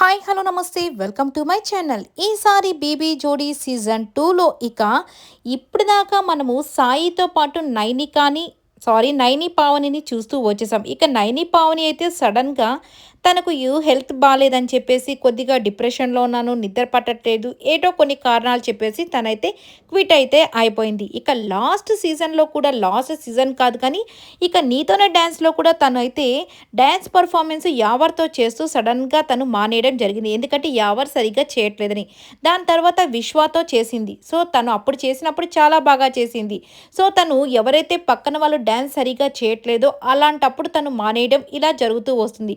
Hi hello నమస్తే. Welcome to my channel. ఈసారి BB Jodi season టూలో ఇక ఇప్పటిదాకా మనము సాయితో పాటు నైనికాని సారీ నైని పావనిని చూస్తూ వచ్చేసాం. ఇక నైని పావని అయితే సడన్గా తనకు యూ హెల్త్ బాగాలేదని చెప్పేసి కొద్దిగా డిప్రెషన్లో ఉన్నాను నిద్ర పట్టట్లేదు ఏటో కొన్ని కారణాలు చెప్పేసి తనైతే క్విట్ అయితే అయిపోయింది. ఇక లాస్ట్ సీజన్లో కూడా లాస్ట్ సీజన్ కాదు కానీ ఇక నీతోనే డ్యాన్స్లో కూడా తను అయితే డ్యాన్స్ పర్ఫార్మెన్స్ యావర్తో చేస్తూ సడన్గా తను మానేయడం జరిగింది. ఎందుకంటే యావర్ సరిగ్గా చేయట్లేదని. దాని తర్వాత విశ్వాతో చేసింది. సో తను అప్పుడు చేసినప్పుడు చాలా బాగా చేసింది. సో తను ఎవరైతే పక్కన వాళ్ళు డ్యాన్స్ సరిగా చేయట్లేదో అలాంటప్పుడు తను మానేయడం ఇలా జరుగుతూ వస్తుంది.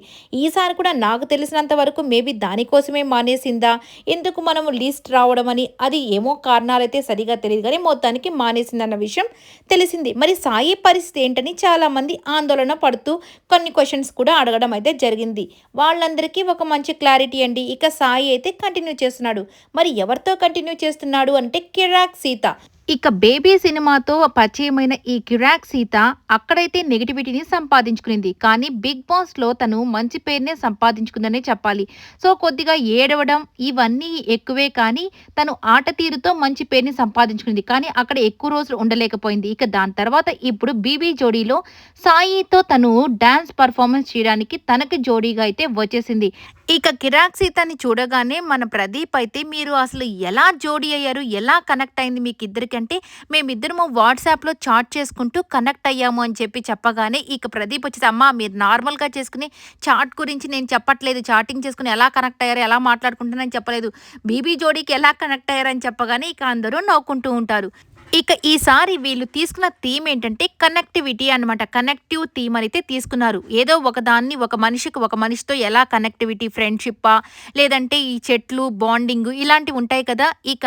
ఈసారి కూడా నాకు తెలిసినంత వరకు మేబీ దానికోసమే మానేసిందా? ఎందుకు మనము లిస్ట్ రావడం అని అది ఏమో కారణాలైతే సరిగా తెలియదు కానీ మొత్తానికి మానేసిందన్న విషయం తెలిసింది. మరి సాయి పరిస్థితి ఏంటని చాలామంది ఆందోళన పడుతూ కొన్ని క్వశ్చన్స్ కూడా అడగడం అయితే జరిగింది. వాళ్ళందరికీ ఒక మంచి క్లారిటీ అండి. ఇక సాయి అయితే కంటిన్యూ చేస్తున్నాడు. మరి ఎవరితో కంటిన్యూ చేస్తున్నాడు అంటే కిరాక్ సీత. ఇక బేబీ సినిమాతో పరిచయమైన ఈ కిరాక్ సీత అక్కడైతే నెగిటివిటీని సంపాదించుకునింది. కానీ బిగ్ బాస్లో తను మంచి పేరునే సంపాదించుకుందనే చెప్పాలి. సో కొద్దిగా ఏడవడం ఇవన్నీ ఎక్కువే కానీ తను ఆట తీరుతో మంచి పేరుని సంపాదించుకుంది కానీ అక్కడ ఎక్కువ రోజులు ఉండలేకపోయింది. ఇక దాని తర్వాత ఇప్పుడు బీబీ జోడీలో సాయితో తను డ్యాన్స్ పర్ఫార్మెన్స్ చేయడానికి తనకి జోడీగా అయితే వచ్చేసింది. ఇక కిరాక్ సీతని చూడగానే మన ప్రదీప్ అయితే మీరు అసలు ఎలా జోడీ అయ్యారు? ఎలా కనెక్ట్ అయింది మీకు ఇద్దరికంటే మేమిద్దరము వాట్సాప్లో చాట్ చేసుకుంటూ కనెక్ట్ అయ్యాము అని చెప్పి చెప్పగానే ఇక ప్రదీప్ వచ్చేసి అమ్మ మీరు నార్మల్గా చేసుకుని చాట్ గురించి నేను చెప్పట్లేదు. చాటింగ్ చేసుకుని ఎలా కనెక్ట్ అయ్యారు? ఎలా మాట్లాడుకుంటున్నారని చెప్పలేదు. బీబీ జోడీకి ఎలా కనెక్ట్ అయ్యారని చెప్పగానే ఇక అందరూ నవ్వుకుంటూ ఉంటారు. ఇక ఈసారి వీళ్ళు తీసుకున్న థీమ్ ఏంటంటే కనెక్టివిటీ అనమాట కనెక్టివ్ థీమ్ అయితే తీసుకున్నారు. ఏదో ఒక దాన్ని ఒక మనిషికి ఒక మనిషితో ఎలా కనెక్టివిటీ ఫ్రెండ్షిప్పా లేదంటే ఈ చెట్లు బాండింగ్ ఇలాంటివి ఉంటాయి కదా. ఇక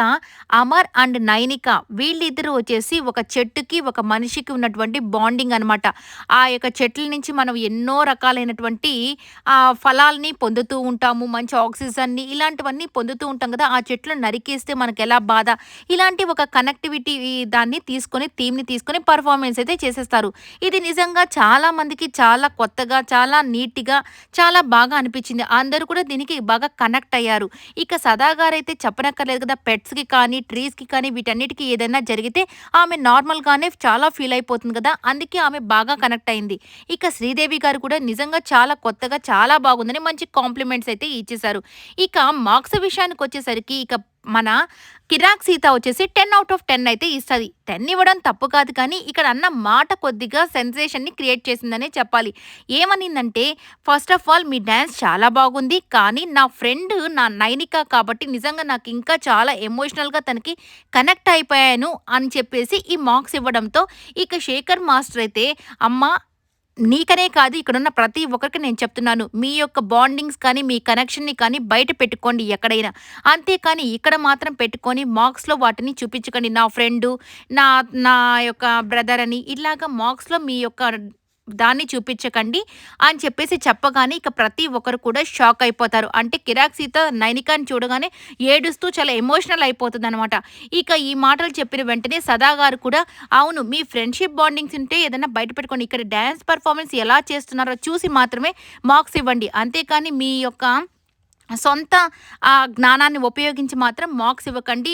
అమర్ అండ్ నైనిక వీళ్ళిద్దరూ వచ్చేసి ఒక చెట్టుకి ఒక మనిషికి ఉన్నటువంటి బాండింగ్ అనమాట ఆ యొక్క చెట్ల నుంచి మనం ఎన్నో రకాలైనటువంటి ఆ ఫలాల్ని పొందుతూ ఉంటాము. మంచి ఆక్సిజన్ని ఇలాంటివన్నీ పొందుతూ ఉంటాం కదా. ఆ చెట్లను నరికేస్తే మనకు ఎలా బాధ? ఇలాంటి ఒక కనెక్టివిటీ దాన్ని తీసుకొని థీమ్ని తీసుకొని పర్ఫార్మెన్స్ అయితే చేసేస్తారు. ఇది నిజంగా చాలా మందికి చాలా కొత్తగా చాలా నీట్గా చాలా బాగా అనిపించింది. అందరూ కూడా దీనికి బాగా కనెక్ట్ అయ్యారు. ఇక సదాగారు అయితే చెప్పనక్కర్లేదు కదా పెట్స్కి కానీ ట్రీస్కి కానీ వీటన్నిటికీ ఏదైనా జరిగితే ఆమె నార్మల్గానే చాలా ఫీల్ అయిపోతుంది కదా అందుకే ఆమె బాగా కనెక్ట్ అయింది. ఇక శ్రీదేవి గారు కూడా నిజంగా చాలా కొత్తగా చాలా బాగుందని మంచి కాంప్లిమెంట్స్ అయితే ఇచ్చేశారు. ఇక మార్క్స్ విషయానికి వచ్చేసరికి ఇక మన కిరాక్ సీత వచ్చేసి టెన్ అవుట్ ఆఫ్ టెన్ అయితే ఇస్తుంది. టెన్ ఇవ్వడం తప్పు కాదు కానీ ఇక్కడ అన్న మాట కొద్దిగా సెన్సేషన్ని క్రియేట్ చేసిందనే చెప్పాలి. ఏమనిందంటే ఫస్ట్ ఆఫ్ ఆల్ మీ డ్యాన్స్ చాలా బాగుంది కానీ నా ఫ్రెండ్ నా నైనిక కాబట్టి నిజంగా నాకు ఇంకా చాలా ఎమోషనల్గా తనకి కనెక్ట్ అయిపోయాను అని చెప్పేసి ఈ మార్క్స్ ఇవ్వడంతో ఇక శేఖర్ మాస్టర్ అయితే అమ్మ నీకనే కాదు ఇక్కడున్న ప్రతి ఒక్కరికి నేను చెప్తున్నాను. మీ యొక్క బాండింగ్స్ కానీ మీ కనెక్షన్ని కానీ బయట పెట్టుకోండి ఎక్కడైనా. అంతేకాని ఇక్కడ మాత్రం పెట్టుకొని మార్క్స్లో వాటిని చూపించుకోండి. నా ఫ్రెండు నా నా యొక్క బ్రదర్ అని ఇలాగ మార్క్స్లో మీ యొక్క దాన్ని చూపించకండి అని చెప్పేసి చెప్పగానే ఇక ప్రతి ఒక్కరు కూడా షాక్ అయిపోతారు. అంటే కిరాక్ సీత నైనికాని చూడగానే ఏడుస్తూ చాలా ఎమోషనల్ అయిపోతుంది అనమాట ఇక ఈ మాటలు చెప్పిన వెంటనే సదా గారు కూడా అవును మీ ఫ్రెండ్షిప్ బాండింగ్స్ ఉంటే ఏదైనా బయట పెట్టుకోండి ఇక్కడ డ్యాన్స్ పర్ఫార్మెన్స్ ఎలా చేస్తున్నారో చూసి మాత్రమే మార్క్స్ ఇవ్వండి. అంతేకాని మీ యొక్క సొంత ఆ జ్ఞానాన్ని ఉపయోగించి మాత్రం మార్క్స్ ఇవ్వకండి.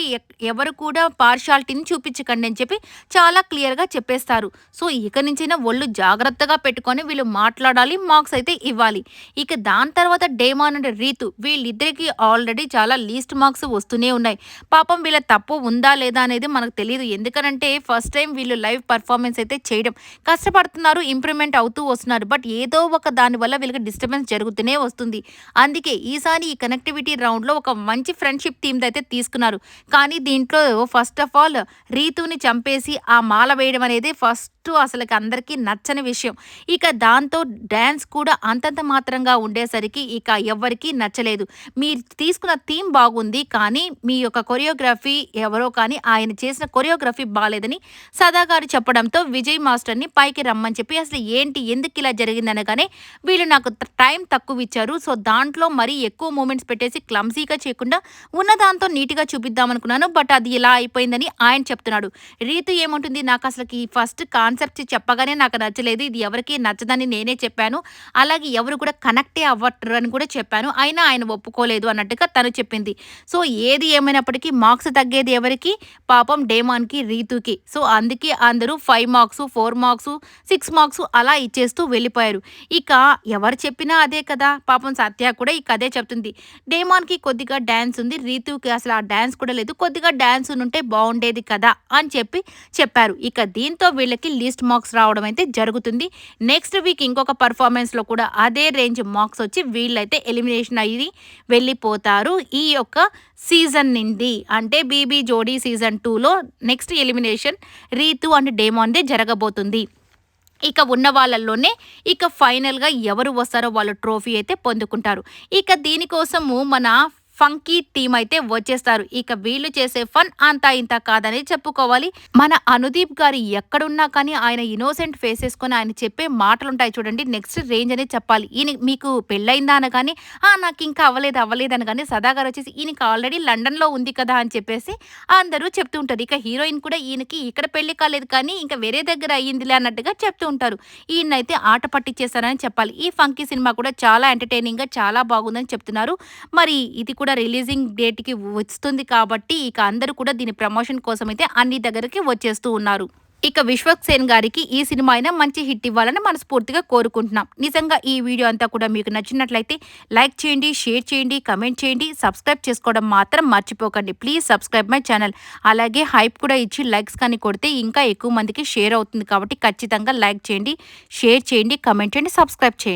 ఎవరు కూడా పార్షాలిటీని చూపించకండి అని చెప్పి చాలా క్లియర్గా చెప్పేస్తారు. సో ఇక నుంచైనా ఒళ్ళు జాగ్రత్తగా పెట్టుకొని వీళ్ళు మాట్లాడాలి మార్క్స్ అయితే ఇవ్వాలి. ఇక దాని తర్వాత డేమాన్ అండ్ రీతు వీళ్ళిద్దరికీ ఆల్రెడీ చాలా లీస్ట్ మార్క్స్ వస్తూనే ఉన్నాయి. పాపం వీళ్ళ తప్పు ఉందా లేదా అనేది మనకు తెలియదు ఎందుకనంటే ఫస్ట్ టైం వీళ్ళు లైవ్ పర్ఫార్మెన్స్ అయితే చేయడం. కష్టపడుతున్నారు ఇంప్రూవ్మెంట్ అవుతూ వస్తున్నారు. బట్ ఏదో ఒక దానివల్ల వీళ్ళకి డిస్టర్బెన్స్ జరుగుతూనే వస్తుంది. అందుకే ఈసారి కానీ ఈ కనెక్టివిటీ రౌండ్లో ఒక మంచి ఫ్రెండ్షిప్ థీమ్ అయితే తీసుకున్నారు. కానీ దీంట్లో ఫస్ట్ ఆఫ్ ఆల్ రీతుని చంపేసి ఆ మాల వేయడం అనేది ఫస్ట్ అసలుకి అందరికీ నచ్చని విషయం. ఇక దాంతో డ్యాన్స్ కూడా అంతంత మాత్రంగా ఉండేసరికి ఇక ఎవ్వరికీ నచ్చలేదు. మీరు తీసుకున్న థీమ్ బాగుంది కానీ మీ యొక్క కొరియోగ్రఫీ ఎవరో కానీ ఆయన చేసిన కొరియోగ్రఫీ బాగాలేదని సదాగారు చెప్పడంతో విజయ్ మాస్టర్ని పైకి రమ్మని చెప్పి అసలు ఏంటి ఎందుకు ఇలా జరిగిందనగానే వీళ్ళు నాకు టైం తక్కువ ఇచ్చారు. సో దాంట్లో మరీ ఎక్కువ మూమెంట్స్ పెట్టేసి క్లమ్జీగా చేయకుండా ఉన్న దాంతో నీట్గా చూపిద్దామనుకున్నాను. బట్ అది ఇలా అయిపోయిందని ఆయన చెప్తున్నాడు. రీతు ఏముంటుంది? నాకు అసలు ఈ ఫస్ట్ కాన్సెప్ట్ చెప్పగానే నాకు నచ్చలేదు. ఇది ఎవరికి నచ్చదని నేనే చెప్పాను. అలాగే ఎవరు కూడా కనెక్టే అవ్వట్రు అని కూడా చెప్పాను. అయినా ఆయన ఒప్పుకోలేదు అన్నట్టుగా తను చెప్పింది. సో ఏది ఏమైనప్పటికీ మార్క్స్ తగ్గేది ఎవరికి? పాపం డేమాన్కి రీతుకి. సో అందుకే అందరూ five marks four marks six marks అలా ఇచ్చేస్తూ వెళ్ళిపోయారు. ఇక ఎవరు చెప్పినా అదే కదా. పాపం సత్య కూడా ఇక అదే చెప్తుంది. డేమాన్కి కొద్దిగా డ్యాన్స్ ఉంది. రీతుకి అసలు ఆ డ్యాన్స్ కూడా లేదు. కొద్దిగా డ్యాన్స్ ఉంటే బాగుండేది కదా అని చెప్పి చెప్పారు. ఇక దీంతో వీళ్ళకి లిస్ట్ మార్క్స్ రావడం అయితే జరుగుతుంది. నెక్స్ట్ వీక్ ఇంకొక పర్ఫార్మెన్స్లో కూడా అదే రేంజ్ మార్క్స్ వచ్చి వీళ్ళైతే ఎలిమినేషన్ అయ్యి వెళ్ళిపోతారు. ఈ యొక్క సీజన్ నుండి అంటే బీబీ జోడీ సీజన్ టూలో నెక్స్ట్ ఎలిమినేషన్ రీతు అండ్ డేమాన్దే జరగబోతుంది. ఇక ఉన్న వాళ్ళల్లోనే ఇక ఫైనల్గా ఎవరు వస్తారో వాళ్ళు ట్రోఫీ అయితే పొందుకుంటారు. ఇక దీనికోసము మన ఫంకీ టీమ్ అయితే వచ్చేస్తారు. ఇక వీళ్ళు చేసే ఫన్ అంతా ఇంత కాదని చెప్పుకోవాలి. మన అనుదీప్ గారు ఎక్కడున్నా కానీ ఆయన ఇన్నోసెంట్ ఫేస్ వేసుకొని ఆయన చెప్పే మాటలు ఉంటాయి చూడండి. నెక్స్ట్ రేంజ్ అనేది చెప్పాలి. ఈయన మీకు పెళ్ళయిందా అనగానే కానీ నాకు ఇంకా అవ్వలేదు అవ్వలేదు అని కానీ సదాగారు వచ్చేసి ఈయనకి ఆల్రెడీ లండన్లో ఉంది కదా అని చెప్పేసి అందరూ చెప్తూ ఉంటారు. ఇక హీరోయిన్ కూడా ఈయనకి ఇక్కడ పెళ్ళి కాలేదు కానీ ఇంకా వేరే దగ్గర అయ్యిందిలే అన్నట్టుగా చెప్తూ ఉంటారు. ఈయనైతే ఆట పట్టించేస్తారని చెప్పాలి. ఈ ఫంకీ సినిమా కూడా చాలా ఎంటర్టైనింగ్గా చాలా బాగుందని చెప్తున్నారు. మరి ఇది కూడా రిలీజింగ్ డేట్కి వస్తుంది కాబట్టి ఇక అందరూ కూడా దీని ప్రమోషన్ కోసం అయితే అన్ని దగ్గరికి వచ్చేస్తూ ఉన్నారు. ఇక విశ్వక్ సేన్ గారికి ఈ సినిమా అయినా మంచి హిట్ ఇవ్వాలని మనస్ఫూర్తిగా కోరుకుంటున్నాం. నిజంగా ఈ వీడియో అంతా కూడా మీకు నచ్చినట్లయితే లైక్ చేయండి షేర్ చేయండి కమెంట్ చేయండి సబ్స్క్రైబ్ చేసుకోవడం మాత్రం మర్చిపోకండి. Please subscribe my channel. అలాగే హైప్ కూడా ఇచ్చి లైక్స్ కానీ కొడితే ఇంకా ఎక్కువ మందికి షేర్ అవుతుంది కాబట్టి ఖచ్చితంగా లైక్ చేయండి షేర్ చేయండి కమెంట్ చేయండి సబ్స్క్రైబ్ చేయండి.